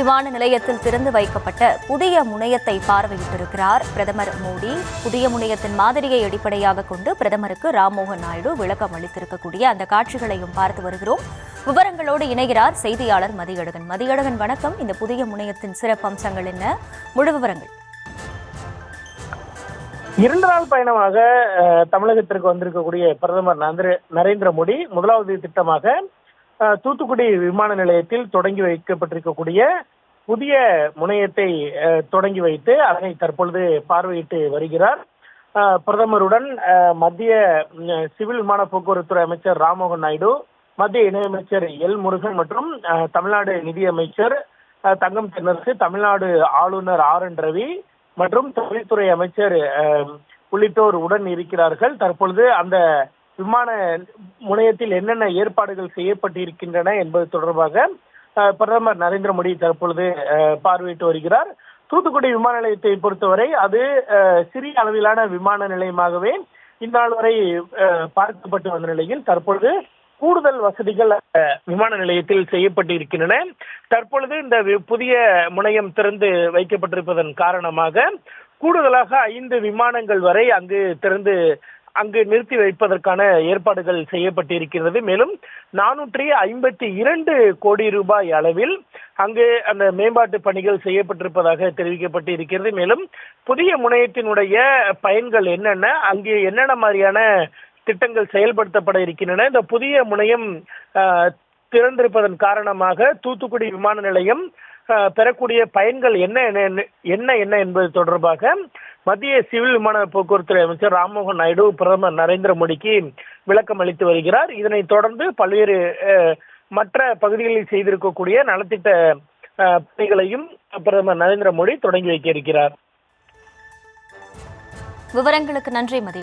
விமான நிலையத்தில் திறந்து வைக்கப்பட்ட புதிய முனையத்தை பார்வையிட்டிருக்கிறார். பிரதமர் மோடி புதிய முனையத்தின் மாதிரியை அடிப்படையாக கொண்டு பிரதமருக்கு ராம்மோகன் நாயுடு விளக்கம் அளித்திருக்கக்கூடிய அந்த காட்சிகளையும் பார்த்து வருகிறோம். விவரங்களோடு இணைகிறார் செய்தியாளர் மதியழகன். மதியழகன் வணக்கம். இந்த புதிய முனையத்தின் சிறப்பு அம்சங்கள் என்ன? முழு விவரங்கள். இரண்டு நாள் பயணமாக தமிழகத்திற்கு வந்திருக்கக்கூடிய பிரதமர் நந்திர- நரேந்திர மோடி முதலாவது திட்டமாக தூத்துக்குடி விமான நிலையத்தில் தொடங்கி வைக்கப்பட்டிருக்கக்கூடிய புதிய முனையத்தை தொடங்கி வைத்து அதனை தற்பொழுது பார்வையிட்டு வருகிறார். பிரதமருடன் மத்திய சிவில் விமான போக்குவரத்துறை அமைச்சர் ராம்மோகன் நாயுடு மத்திய இணையமைச்சர் எல் முருகன் மற்றும் தமிழ்நாடு நிதியமைச்சர் தங்கம் தென்னரசு தமிழ்நாடு ஆளுநர் ஆர் என் ரவி மற்றும் தொழில்துறை அமைச்சர் உள்ளிட்டோர் உடன் இருக்கிறார்கள். தற்பொழுது அந்த விமான முனையத்தில் என்னென்ன ஏற்பாடுகள் செய்யப்பட்டிருக்கின்றன என்பது தொடர்பாக பிரதமர் நரேந்திர மோடி தற்பொழுது பார்வையிட்டு வருகிறார். தூத்துக்குடி விமான நிலையத்தை பொறுத்தவரை அது சிறிய அளவிலான விமான நிலையமாகவே இந்நாள் வரை பார்க்கப்பட்டு வந்த நிலையில் தற்பொழுது கூடுதல் வசதிகள் விமான நிலையத்தில் செய்யப்பட்டு இருக்கின்றன தற்பொழுது இந்த வி- புதிய முனையம் திறந்து வைக்கப்பட்டிருப்பதன் காரணமாக கூடுதலாக ஐந்து விமானங்கள் வரை அங்கு திறந்து அங்கு நிறுத்தி வைப்பதற்கான ஏற்பாடுகள் செய்யப்பட்டிருக்கிறது. மேலும் நானூற்றி ஐம்பத்தி இரண்டு கோடி ரூபாய் அளவில் அங்கு அந்த மேம்பாட்டு பணிகள் செய்யப்பட்டிருப்பதாக தெரிவிக்கப்பட்டு இருக்கிறது மேலும் புதிய முனையத்தினுடைய பயன்கள் என்னென்ன அங்கே என்னென்ன மாதிரியான திட்டங்கள் செயல்படுத்தப்பட இருக்கின்றன இந்த புதிய முனையம் திறந்திருப்பதன் காரணமாக தூத்துக்குடி விமான நிலையம் பெறக்கூடிய பயன்கள் என்ன என்ன என்ன என்ன என்பது தொடர்பாக மத்திய சிவில் விமான போக்குவரத்துறை அமைச்சர் ராம்மோகன் நாயுடு பிரதமர் நரேந்திர மோடிக்கு விளக்கம் அளித்து வருகிறார். இதனைத் தொடர்ந்து பல்வேறு மற்ற பகுதிகளில் செய்திருக்கக்கூடிய நலத்திட்ட பணிகளையும் பிரதமர் நரேந்திர மோடி தொடங்கி வைக்க இருக்கிறார். விவரங்களுக்கு நன்றி மதி